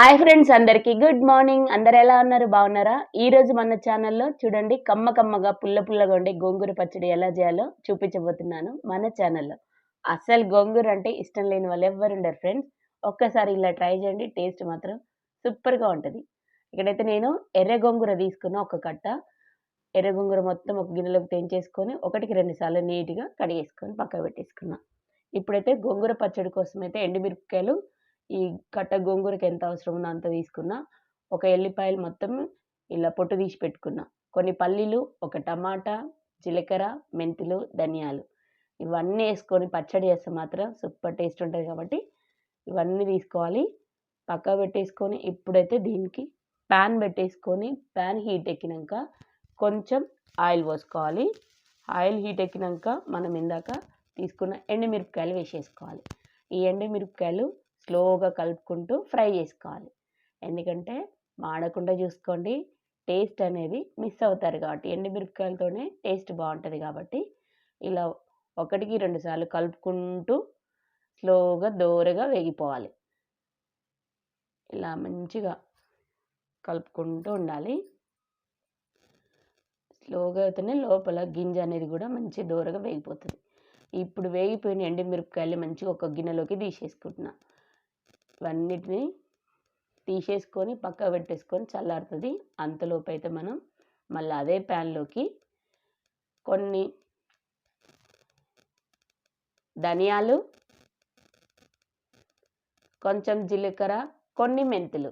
Hi friends అందరికీ good morning అందరు ఎలా ఉన్నారు? బాగున్నారా? ఈరోజు మన ఛానల్లో చూడండి కమ్మ కమ్మగా పుల్ల పుల్లగా ఉండే గోంగూర పచ్చడి ఎలా చేయాలో చూపించబోతున్నాను మన ఛానల్లో అసలు గోంగూర అంటే ఇష్టం లేని వాళ్ళు ఎవ్వరు ఉండరు ఫ్రెండ్స్ ఒక్కసారి ఇలా ట్రై చేయండి టేస్ట్ మాత్రం సూపర్గా ఉంటుంది. ఇక్కడైతే నేను ఎర్ర గోంగూర తీసుకున్న ఒక కట్ట. ఎర్ర గోంగూర మొత్తం ఒక గిన్నెలోకి తెంచేసుకొని ఒకటికి రెండు సార్లు నీట్గా కడిగేసుకొని పక్కకు పెట్టేసుకున్నాను ఇప్పుడైతే గోంగూర పచ్చడి కోసం అయితే ఎండుమిరపకాయలు ఈ కట్ట గోంగూరకి ఎంత అవసరం ఉందో అంత తీసుకున్నా ఒక ఎల్లిపాయలు మొత్తం ఇలా పొట్టు తీసి పెట్టుకున్నా. కొన్ని పల్లీలు ఒక టమాటా జీలకర్ర మెంతులు ధనియాలు. ఇవన్నీ వేసుకొని పచ్చడి చేస్తే మాత్రం సూపర్ టేస్ట్ ఉంటుంది కాబట్టి ఇవన్నీ తీసుకోవాలి. పక్క పెట్టేసుకొని ఇప్పుడైతే దీనికి ప్యాన్ పెట్టేసుకొని ప్యాన్ హీట్ ఎక్కినాక కొంచెం ఆయిల్ పోసుకోవాలి. ఆయిల్ హీట్ ఎక్కినాక మనం ఇందాక తీసుకున్న ఎండుమిరపకాయలు వేసేసుకోవాలి. ఈ ఎండుమిరపకాయలు స్లోగా కలుపుకుంటూ ఫ్రై చేసుకోవాలి. ఎందుకంటే మాడకుండా చూసుకోండి టేస్ట్ అనేది మిస్ అవుతారు కాబట్టి ఎండుమిరపకాయలతోనే టేస్ట్ బాగుంటుంది కాబట్టి ఇలా ఒకటికి రెండు సార్లు కలుపుకుంటూ స్లోగా దోరగా వేగిపోవాలి. ఇలా మంచిగా కలుపుకుంటూ ఉండాలి. స్లోగా అయితేనే లోపల గింజ అనేది కూడా మంచి దూరగా వేగిపోతుంది. ఇప్పుడు వేగిపోయిన ఎండుమిరపకాయలు మంచిగా ఒక గిన్నెలోకి తీసేసుకుంటున్నా. ఇవన్నిటిని తీసేసుకొని పక్క పెట్టేసుకొని చల్లారుతుంది. అంతలోపు అయితే మనం మళ్ళీ అదే ప్యాన్లోకి కొన్ని ధనియాలు కొంచెం జీలకర్ర కొన్ని మెంతులు.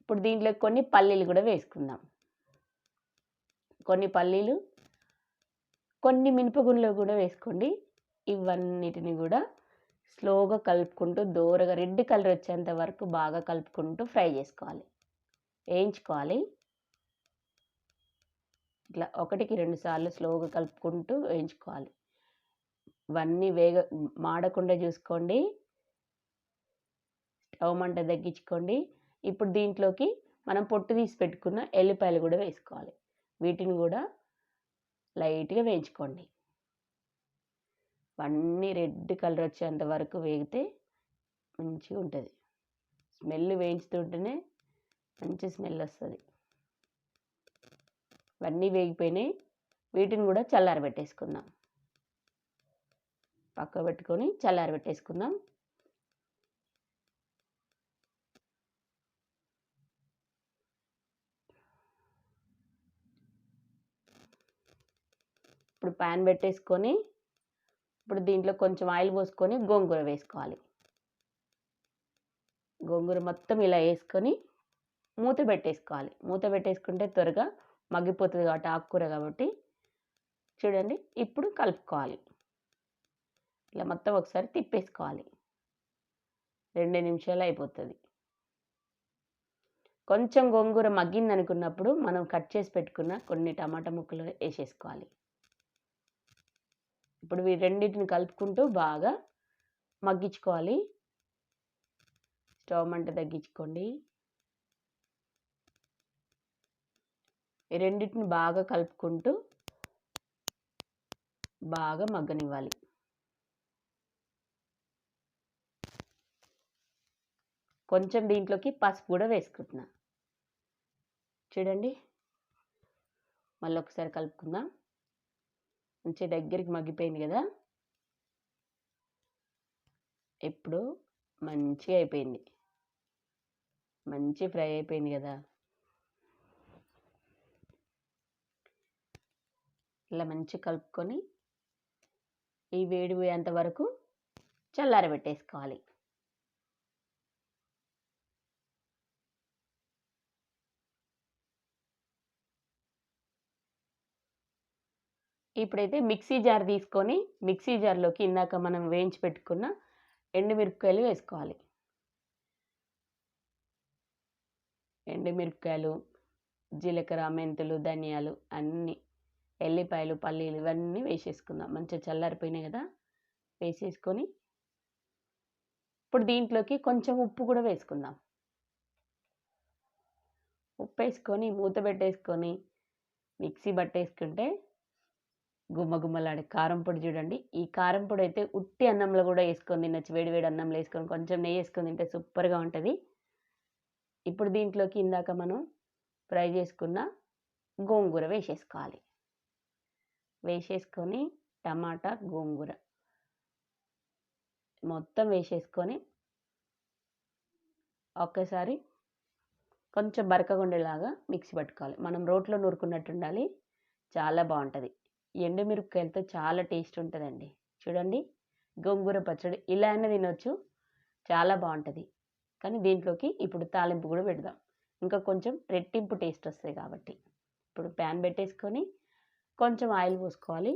ఇప్పుడు దీంట్లో కొన్ని పల్లీలు కూడా వేసుకుందాం. కొన్ని పల్లీలు కొన్ని మినపగుండ్లు కూడా వేసుకోండి. ఇవన్నిటిని కూడా స్లోగా కలుపుకుంటూ దూరగా రెడ్ కలర్ వచ్చేంత వరకు బాగా కలుపుకుంటూ ఫ్రై చేసుకోవాలి. వేయించుకోవాలి. ఇట్లా ఒకటికి రెండు సార్లు స్లోగా కలుపుకుంటూ వేయించుకోవాలి. ఇవన్నీ వేగ మాడకుండా చూసుకోండి. స్టవ్ మంట తగ్గించుకోండి. ఇప్పుడు దీంట్లోకి మనం పొట్టు తీసి పెట్టుకున్న ఎల్లిపాయలు కూడా వేసుకోవాలి. వీటిని కూడా లైట్గా వేయించుకోండి. అన్నీ రెడ్ కలర్ వచ్చేంత వరకు వేగితే మంచిగా ఉంటుంది. స్మెల్ వేయించుతుంటేనే మంచి స్మెల్ వస్తుంది. ఇవన్నీ వేగిపోయినాయి. వీటిని కూడా చల్లారబెట్టేసుకుందాం పక్క పెట్టుకొని చల్లారబెట్టేసుకుందాం ఇప్పుడు ప్యాన్ పెట్టేసుకొని ఇప్పుడు దీంట్లో కొంచెం ఆయిల్ పోసుకొని గోంగూర వేసుకోవాలి. గోంగూర మొత్తం ఇలా వేసుకొని మూత పెట్టేసుకోవాలి. మూత పెట్టేసుకుంటే త్వరగా మగ్గిపోతుంది కాబట్టి ఆకుకూర కాబట్టి. చూడండి ఇప్పుడు కలుపుకోవాలి. ఇలా మొత్తం ఒకసారి తిప్పేసుకోవాలి. రెండు నిమిషాలు అయిపోతుంది. కొంచెం గోంగూర మగ్గింది అనుకున్నప్పుడు మనం కట్ చేసి పెట్టుకున్న కొన్ని టమాటా ముక్కలు వేసేసుకోవాలి. ఇప్పుడు వీ రెండింటిని కలుపుకుంటూ బాగా మగ్గించుకోవాలి. స్టవ్ మంట తగ్గించుకోండి. ఈ రెండింటిని బాగా కలుపుకుంటూ బాగా మగ్గనివ్వాలి. కొంచెం దీంట్లోకి పసుపు కూడా వేసుకుంటున్నా. చూడండి. మళ్ళీ ఒకసారి కలుపుకుందాం. మంచి దగ్గరికి మగ్గిపోయింది కదా? ఇప్పుడు మంచిగా అయిపోయింది. మంచి ఫ్రై అయిపోయింది కదా? ఇలా మంచి కలుపుకొని ఈ వేడి పోయేంత వరకు చల్లారబెట్టేసుకోవాలి. ఇప్పుడైతే మిక్సీ జార్ తీసుకొని మిక్సీ జార్లోకి ఇందాక మనం వేయించి పెట్టుకున్న ఎండుమిరపకాయలు వేసుకోవాలి. ఎండుమిరపకాయలు జీలకర్ర మెంతులు ధనియాలు అన్నీ ఎల్లిపాయలు పల్లీలు ఇవన్నీ వేసేసుకుందాం. మంచిగా చల్లారిపోయినాయి కదా? వేసేసుకొని ఇప్పుడు దీంట్లోకి కొంచెం ఉప్పు కూడా వేసుకుందాం. ఉప్పు వేసుకొని మూత పెట్టేసుకొని మిక్సీ పట్టేసుకుంటే గుమ్మ గుమ్మలాడే కారం పొడి చూడండి. ఈ కారం పొడి అయితే ఉట్టి అన్నంలో కూడా వేసుకొని తినచ్చు. వేడి వేడి అన్నంలో వేసుకొని కొంచెం నెయ్యి వేసుకొని తింటే సూపర్గా ఉంటుంది. ఇప్పుడు దీంట్లోకి ఇందాక మనం ఫ్రై చేసుకున్న గోంగూర వేసేసుకోవాలి. వేసేసుకొని టమాటా గోంగూర మొత్తం వేసేసుకొని ఒక్కసారి కొంచెం బరకగుండేలాగా మిక్సీ పట్టుకోవాలి. మనం రోట్లో నూరుకున్నట్టు ఉండాలి. చాలా బాగుంటుంది. ఎండుమిరపకాయలతో చాలా టేస్ట్ ఉంటుందండి. చూడండి గోంగూర పచ్చడి ఇలా అయినా తినొచ్చు చాలా బాగుంటుంది. కానీ దీంట్లోకి ఇప్పుడు తాలింపు కూడా పెడదాం. ఇంకా కొంచెం రెట్టింపు టేస్ట్ వస్తుంది కాబట్టి. ఇప్పుడు ప్యాన్ పెట్టేసుకొని కొంచెం ఆయిల్ పోసుకోవాలి.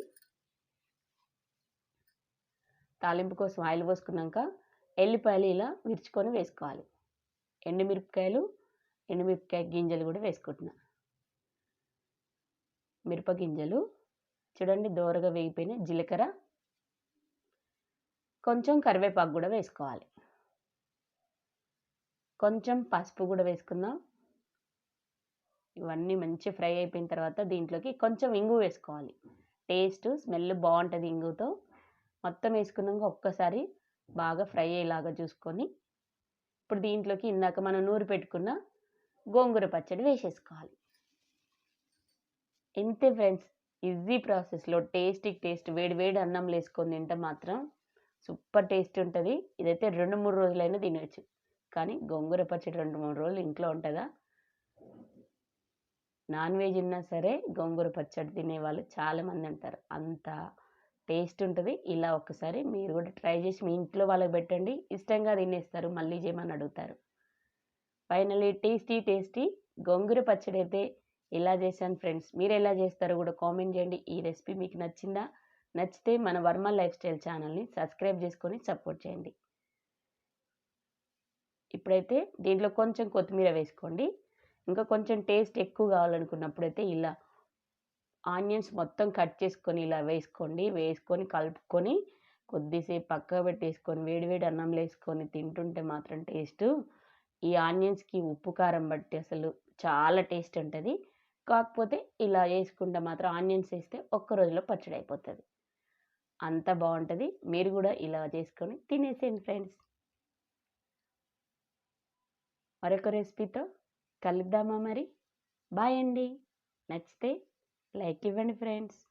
తాలింపు కోసం ఆయిల్ పోసుకున్నాక ఎల్లిపాయలు ఇలా విరుచుకొని వేసుకోవాలి. ఎండుమిరపకాయలు ఎండుమిరపకాయ గింజలు కూడా వేసుకుంటున్నా. మిరప గింజలు చూడండి దోరగా వేగిపోయిన జీలకర్ర. కొంచెం కరివేపాకు కూడా వేసుకోవాలి. కొంచెం పసుపు కూడా వేసుకుందాం. ఇవన్నీ మంచి ఫ్రై అయిపోయిన తర్వాత దీంట్లోకి కొంచెం ఇంగు వేసుకోవాలి. టేస్ట్ స్మెల్ బాగుంటుంది ఇంగుతో. మొత్తం వేసుకున్నాక ఒక్కసారి బాగా ఫ్రై అయ్యేలాగా చూసుకొని ఇప్పుడు దీంట్లోకి ఇందాక మనం నూరు పెట్టుకున్న గోంగూర పచ్చడి వేసేసుకోవాలి. ఇంతే ఫ్రెండ్స్. ఈజీ ప్రాసెస్లో టేస్టీ టేస్ట్ వేడి వేడి అన్నం వేసుకొని తింటే మాత్రం సూపర్ టేస్ట్ ఉంటుంది. ఇదైతే రెండు మూడు రోజులైనా తినవచ్చు కానీ గోంగూర పచ్చడి రెండు మూడు రోజులు ఇంట్లో ఉంటుందా? నాన్ వెజ్ ఉన్నా సరే గోంగూర పచ్చడి తినేవాళ్ళు చాలామంది ఉంటారు. అంత టేస్ట్ ఉంటుంది. ఇలా ఒకసారి మీరు కూడా ట్రై చేసి మీ ఇంట్లో వాళ్ళకి పెట్టండి. ఇష్టంగా తినేస్తారు. మళ్ళీ చేయమని అడుగుతారు. ఫైనలీ టేస్టీ టేస్టీ గోంగూర పచ్చడి అయితే ఇలా చేశాను ఫ్రెండ్స్? మీరు ఎలా చేస్తారో కూడా కామెంట్ చేయండి. ఈ రెసిపీ మీకు నచ్చిందా? నచ్చితే మన వర్మ లైఫ్ స్టైల్ ఛానల్ని సబ్స్క్రైబ్ చేసుకొని సపోర్ట్ చేయండి. ఇప్పుడైతే దీంట్లో కొంచెం కొత్తిమీర వేసుకోండి. ఇంకా కొంచెం టేస్ట్ ఎక్కువ కావాలనుకున్నప్పుడైతే ఇలా ఆనియన్స్ మొత్తం కట్ చేసుకొని ఇలా వేసుకోండి. వేసుకొని కలుపుకొని కొద్దిసేపు పక్క పెట్టేసుకొని వేడివేడి అన్నంలో వేసుకొని తింటుంటే మాత్రం టేస్ట్. ఈ ఆనియన్స్కి ఉప్పు కారం బట్టి అసలు చాలా టేస్ట్ ఉంటుంది. కాకపోతే ఇలా వేసుకుంటే మాత్రం ఆనియన్స్ వేస్తే ఒక్క రోజులో పచ్చడి అయిపోతుంది అంత బాగుంటుంది మీరు కూడా ఇలా చేసుకొని తినేసేయండి ఫ్రెండ్స్. మరొక రెసిపీతో కలుద్దామా మరి? బాయ్ అండి. నచ్చితే లైక్ ఇవ్వండి ఫ్రెండ్స్.